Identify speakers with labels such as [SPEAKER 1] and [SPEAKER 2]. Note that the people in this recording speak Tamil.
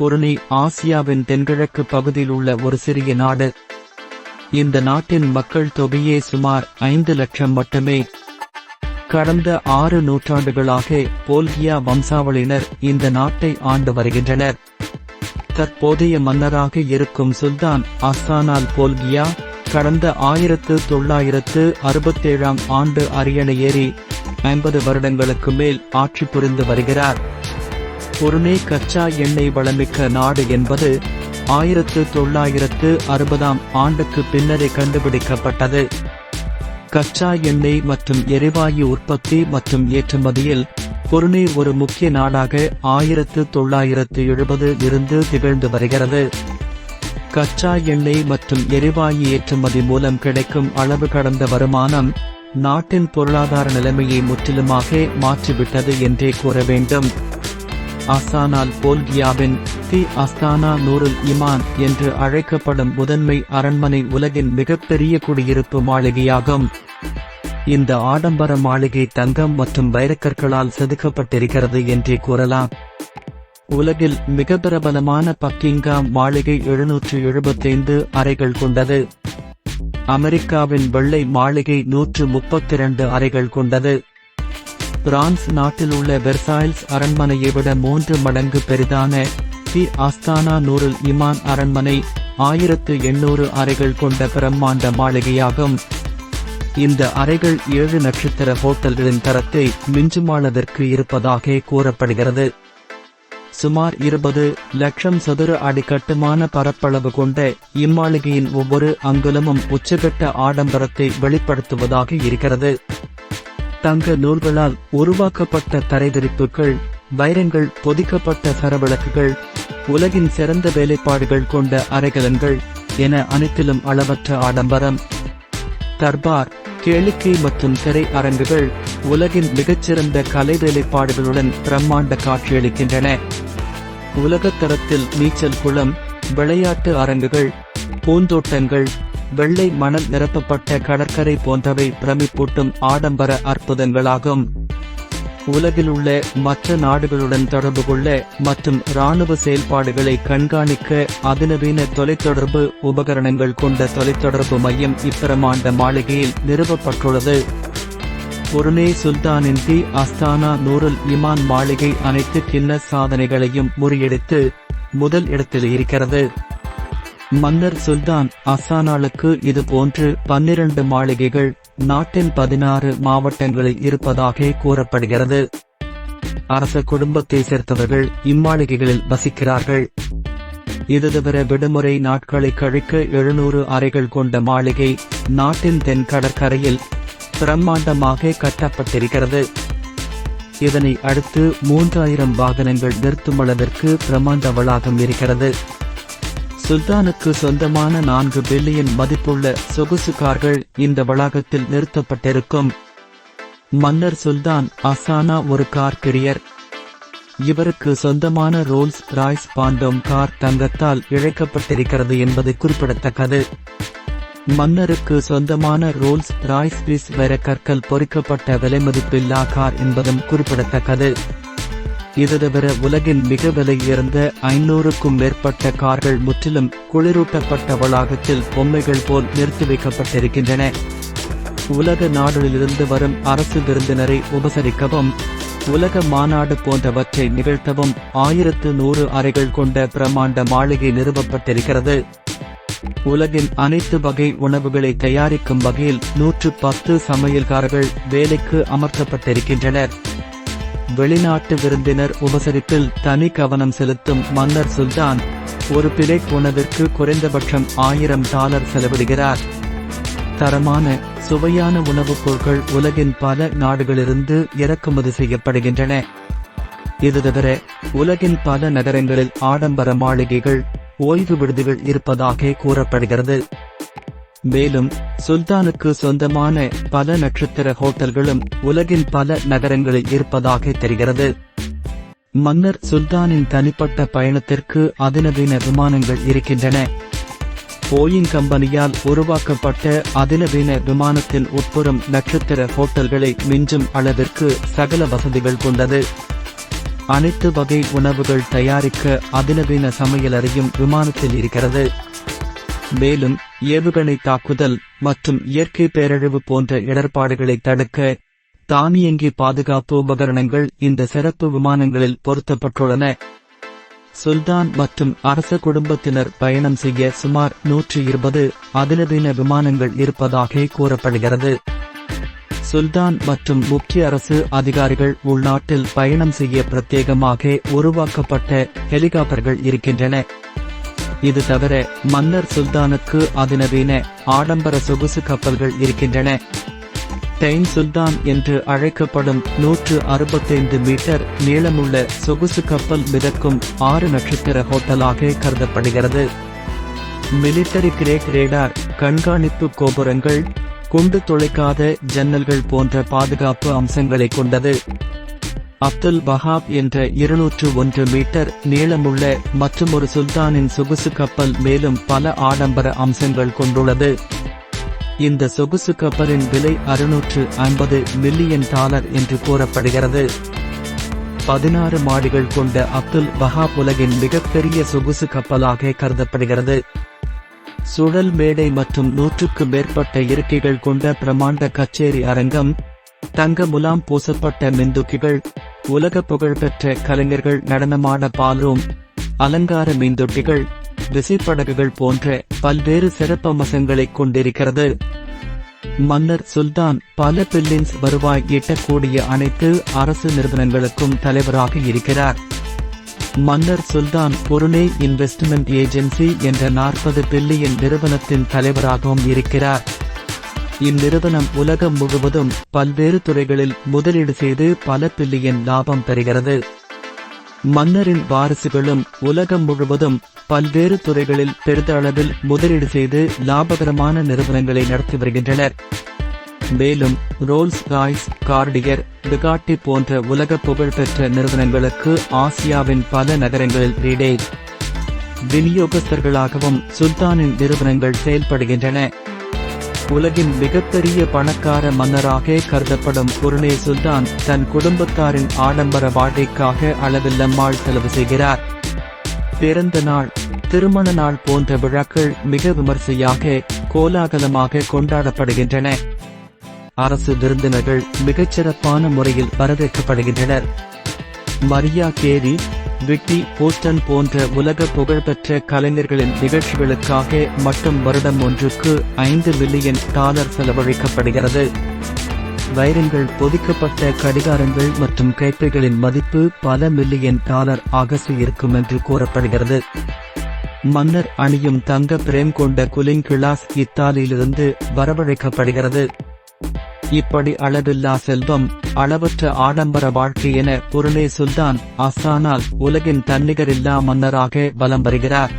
[SPEAKER 1] புருனி ஆசியாவின் தென்கிழக்கு பகுதியில் உள்ள ஒரு சிறிய நாடு. இந்த நாட்டின் மக்கள் தொகையே சுமார் ஐந்து லட்சம் மட்டுமே. கடந்த ஆறு நூற்றாண்டுகளாக போல்கியா வம்சாவளியினர் இந்த நாட்டை ஆண்டு வருகின்றனர். தற்போதைய மன்னராக இருக்கும் சுல்தான் அஸ்தானால் போல்கியா கடந்த ஆயிரத்து தொள்ளாயிரத்து அறுபத்தேழாம் ஆண்டு அரியணை ஏறி ஐம்பது வருடங்களுக்கு மேல் ஆட்சி புரிந்து வருகிறார். புருனே கச்சா எண்ணெய் வளமிக்க நாடு என்பது ஆயிரத்து தொள்ளாயிரத்து அறுபதாம் ஆண்டுக்கு பின்னரே கண்டுபிடிக்கப்பட்டது. கச்சா எண்ணெய் மற்றும் எரிவாயு உற்பத்தி மற்றும் ஏற்றுமதியில் புருனே ஒரு முக்கிய நாடாக ஆயிரத்து தொள்ளாயிரத்து எழுபது இருந்து திகழ்ந்து வருகிறது. கச்சா எண்ணெய் மற்றும் எரிவாயு ஏற்றுமதி மூலம் கிடைக்கும் அளவு கடந்த வருமானம் நாட்டின் பொருளாதார நிலைமையை முற்றிலுமாக மாற்றிவிட்டது என்றே கூற வேண்டும். அஸ்தானால் போல்கியாவின் தி அஸ்தானா நூருல் இமான் என்று அழைக்கப்படும் முதன்மை அரண்மனை உலகின் மிகப்பெரிய குடியிருப்பு மாளிகையாகும். இந்த ஆடம்பர மாளிகை தங்கம் மற்றும் வைரக்கற்களால் செதுக்கப்பட்டிருக்கிறது என்றே கூறலாம். உலகில் மிக பிரபலமான பக்கிங்காம் மாளிகை எழுநூற்று எழுபத்தைந்து அறைகள் கொண்டது. அமெரிக்காவின் வெள்ளை மாளிகை நூற்று முப்பத்தி இரண்டு அறைகள் கொண்டது. பிரான்ஸ் நாட்டில் உள்ள வெர்சாயில்ஸ் அரண்மனையை விட மூன்று மடங்கு பெரிதான தி ஆஸ்தானா நூருல் இமான் அரண்மனை ஆயிரத்து எண்ணூறு அறைகள் கொண்ட பிரம்மாண்ட மாளிகையாகும். இந்த அறைகள் ஏழு நட்சத்திர ஹோட்டல்களின் தரத்தை மிஞ்சுமானதற்கு இருப்பதாக கூறப்படுகிறது. சுமார் இருபது லட்சம் சதுர அடி கட்டுமான பரப்பளவு கொண்ட இம்மாளிகையின் ஒவ்வொரு அங்குலமும் உச்சகட்ட ஆடம்பரத்தை வெளிப்படுத்துவதாக இருக்கிறது. தங்க நூல்களால் உருவாக்கப்பட்ட தரைதரிப்புகள் வைரங்கள் பொதிக்கப்பட்ட சரவிளக்குகள் உலகின் சிறந்த வேலைப்பாடுகள் கொண்ட அரைகலன்கள் என அனைத்திலும் அளவற்ற ஆடம்பரம். தர்பார் கேளிக்கை மற்றும் திரை அரங்குகள் உலகின் மிகச்சிறந்த கலை வேலைப்பாடுகளுடன் பிரம்மாண்ட காட்சியளிக்கின்றன உலகத்தரத்தில் நீச்சல் குளம் விளையாட்டு அரங்குகள் பூந்தோட்டங்கள் வெள்ளை மணல் நிரப்பப்பட்ட கடற்கரை போன்றவை பிரமிப்பூட்டும் ஆடம்பர அற்புதங்களாகும். உலகில் உள்ள மற்ற நாடுகளுடன் தொடர்பு கொள்ள மற்றும் இராணுவ செயல்பாடுகளை கண்காணிக்க அதிநவீன தொலைத்தொடர்பு உபகரணங்கள் கொண்ட தொலைத்தொடர்பு மையம் இப்பிரமாண்ட மாளிகையில் நிறுவப்பட்டுள்ளது. புருனே சுல்தானின் தி அஸ்தானா நூருல் இமான் மாளிகை அனைத்து கிண்ண சாதனைகளையும் முறியடித்து முதல் இடத்தில் இருக்கிறது. மன்னர் சுல்தான் அசானாளுக்கு இது போன்று பன்னிரண்டு மாளிகைகள் நாட்டின் பதினாறு மாவட்டங்களில் இருப்பதாக கூறப்படுகிறது. அரச குடும்பத்தை சேர்ந்தவர்கள் இம்மாளிகைகளில் வசிக்கிறார்கள். இது தவிர விடுமுறை நாட்களை கழிக்க எழுநூறு அறைகள் கொண்ட மாளிகை நாட்டின் தென் கடற்கரையில் பிரம்மாண்டமாக கட்டப்பட்டிருக்கிறது. இதனை அடுத்து மூன்றாயிரம் வாகனங்கள் நிறுத்தும் அளவிற்கு பிரம்மாண்ட வளாகம் இருக்கிறது. சுல்தானுக்கு சொந்தமான நான்கு பில்லியன் மதிப்புள்ள சொகுசு கார்கள் இந்த வளாகத்தில் நிறுத்தப்பட்டிருக்கும். மன்னர் சுல்தான் அசானா ஒரு கார் பிரியர் இவருக்கு சொந்தமான ரோல்ஸ் ராய்ஸ் பாண்டோம் கார் தங்கத்தால் இழைக்கப்பட்டிருக்கிறது என்பது குறிப்பிடத்தக்கது. மன்னருக்கு சொந்தமான ரோல்ஸ் ராய்ஸ் பீஸ் வேற கற்கள் பொறிக்கப்பட்ட விலைமதிப்பில்லா கார் என்பதும் குறிப்பிடத்தக்கது. இது தவிர உலகின் மிக விலை ஐநூறுக்கும் மேற்பட்ட கார்கள் முற்றிலும் குளிரூட்டப்பட்ட வளாகத்தில் பொம்மைகள் போல் நிறுத்தி வைக்கப்பட்டிருக்கின்றன. உலக நாடுகளிலிருந்து வரும் அரசு விருந்தினரை உபசரிக்கவும் உலக மாநாடு போன்றவற்றை நிகழ்த்தவும் ஆயிரத்து நூறு அறைகள் கொண்ட பிரமாண்ட மாளிகை நிறுவப்பட்டிருக்கிறது. உலகின் அனைத்து வகை உணவுகளை தயாரிக்கும் வகையில் நூற்று பத்து சமையல்காரர்கள் வேலைக்கு அமர்த்தப்பட்டிருக்கின்றனர். வெளிநாட்டு விருந்தினர் உபசரிப்பில் தனி கவனம் செலுத்தும் மன்னர் சுல்தான் ஒரு பிளேட் உணவிற்கு குறைந்தபட்சம் ஆயிரம் டாலர் செலவிடுகிறார். தரமான சுவையான உணவுப் பொருட்கள் உலகின் பல நாடுகளிலிருந்து இறக்குமதி செய்யப்படுகின்றன. இது தவிர உலகின் பல நகரங்களில் ஆடம்பர மாளிகைகள் ஓய்வு விடுதிகள் இருப்பதாக கூறப்படுகிறது. மேலும் சுல்தானுக்கு சொந்தமான பல நட்சத்திர ஹோட்டல்களும் உலகின் பல நகரங்களில் இருப்பதாக தெரிகிறது. மன்னர் சுல்தானின் தனிப்பட்ட பயணத்திற்கு அதிநவீன விமானங்கள் இருக்கின்றன. போயிங் கம்பெனியால் உருவாக்கப்பட்ட அதிநவீன விமானத்தின் உட்புறம் நட்சத்திர ஹோட்டல்களை மிஞ்சும் அளவிற்கு சகல வசதிகள் கொண்டது. அனைத்து வகை உணவுகள் தயாரிக்க அதிநவீன சமையலறையும் விமானத்தில் இருக்கிறது. மேலும் ஏவுகணை தாக்குதல் மற்றும் இயற்கை பேரழிவு போன்ற இடர்பாடுகளை தடுக்க தானியங்கி பாதுகாப்பு உபகரணங்கள் இந்த சிறப்பு விமானங்களில் பொருத்தப்பட்டுள்ளன. சுல்தான் மற்றும் அரச குடும்பத்தினர் பயணம் செய்ய சுமார் நூற்றி இருபது அதிநவீன விமானங்கள் இருப்பதாக கூறப்படுகிறது. சுல்தான் மற்றும் முக்கிய அரசு அதிகாரிகள் உள்நாட்டில் பயணம் செய்ய பிரத்யேகமாக உருவாக்கப்பட்ட ஹெலிகாப்டர்கள் இருக்கின்றன. இது தவிர மன்னர் சுல்தானுக்கு அதிநவீன ஆடம்பர சொகுசு கப்பல்கள் இருக்கின்றன. டைம் சுல்தான் என்று அழைக்கப்படும் நூற்று அறுபத்தைந்து மீட்டர் நீளமுள்ள சொகுசு கப்பல் மிதக்கும் ஆறு நட்சத்திர ஹோட்டலாக கருதப்படுகிறது. மிலிட்டரி கிரேட் ரேடார் கண்காணிப்பு கோபுரங்கள் குண்டு துளைக்காத ஜன்னல்கள் போன்ற பாதுகாப்பு அம்சங்களை கொண்டது. அப்துல் வஹாப் என்ற இருநூற்று ஒன்று மீட்டர் நீளமுள்ள மற்றுமொரு சுல்தானின் சொகுசு கப்பல் மேலும் பல ஆடம்பர அம்சங்கள் கொண்டுள்ளது. இந்த சொகுசு கப்பலின் விலை அறுநூற்று ஐம்பது மில்லியன் டாலர் என்று கூறப்படுகிறது. பதினாறு மாடிகள் கொண்ட அப்துல் பஹாப் உலகின் மிகப்பெரிய சொகுசு கப்பலாக கருதப்படுகிறது. சுழல் மேடை மற்றும் நூற்றுக்கு மேற்பட்ட இருக்கைகள் கொண்ட பிரமாண்ட கச்சேரி அரங்கம் தங்க முலாம் பூசப்பட்ட மெந்துக்கிகள் உலக புகழ்பெற்ற கலைஞர்கள் நடனமான பால்ரூம் அலங்கார மீந்தொட்டிகள் விசைப்படகுகள் போன்ற பல்வேறு சிறப்பம்சங்களை கொண்டிருக்கிறது. மன்னர் சுல்தான் பல பில்லியன்ஸ் வருவாய் ஈட்டக்கூடிய அனைத்து அரசு நிறுவனங்களுக்கும் தலைவராக இருக்கிறார். மன்னர் சுல்தான் பொருளே இன்வெஸ்ட்மெண்ட் ஏஜென்சி என்ற நாற்பது பில்லியன் நிறுவனத்தின் தலைவராகவும் இருக்கிறார். இந்நிறுவனம் உலகம் முழுவதும் பல்வேறு துறைகளில் முதலீடு செய்து பல பில்லியன் லாபம் பெறுகிறது. மன்னரின் வாரிசுகளும் உலகம் முழுவதும் பல்வேறு துறைகளில் பெரிதளவில் முதலீடு செய்து லாபகரமான நிறுவனங்களை நடத்தி வருகின்றனர். மேலும் ரோல்ஸ் ராய்ஸ் கார்டியர் பிகாட்டி போன்ற உலக புகழ்பெற்ற நிறுவனங்களுக்கு ஆசியாவின் பல நகரங்களில் ரீடே விநியோகஸ்தர்களாகவும் சுல்தானின் நிறுவனங்கள் செயல்படுகின்றன. உலகின் மிகப்பெரிய பணக்கார மன்னராக கருதப்படும் குருணே சுல்தான் தன் குடும்பத்தாரின் ஆடம்பர வாழ்க்கைக்காக அளவில்லம்மாள் செலவு செய்கிறார். பிறந்த நாள் திருமண நாள் போன்ற விழாக்கள் மிக விமர்சையாக கோலாகலமாக கொண்டாடப்படுகின்றன. அரசு விருந்தினர்கள் மிகச்சிறப்பான முறையில் வரவேற்கப்படுகின்றனர். மரியா கேரி விட்டி போஸ்டன் போன்ற உலக புகழ்பெற்ற கலைஞர்களின் நிகழ்ச்சிகளுக்காக மட்டும் வருடம் ஒன்றுக்கு ஐந்து மில்லியன் டாலர் செலவழிக்கப்படுகிறது. வைரங்கள் பொதிக்கப்பட்ட கடிகாரங்கள் மற்றும் கைப்பைகளின் மதிப்பு பல மில்லியன் டாலர் ஆகசு இருக்கும் என்று கூறப்படுகிறது. மன்னர் அணியும் தங்க பிரேம் கொண்ட குலிங் கிளாஸ் இத்தாலியிலிருந்து வரவழைக்கப்படுகிறது. இப்படி அளவில்லா செல்வம் அளவற்ற ஆடம்பர வாழ்க்கை என பொருளே சுல்தான் அசானால் உலகின் தன்னிகரில்லா மன்னராக வலம் வருகிறார்.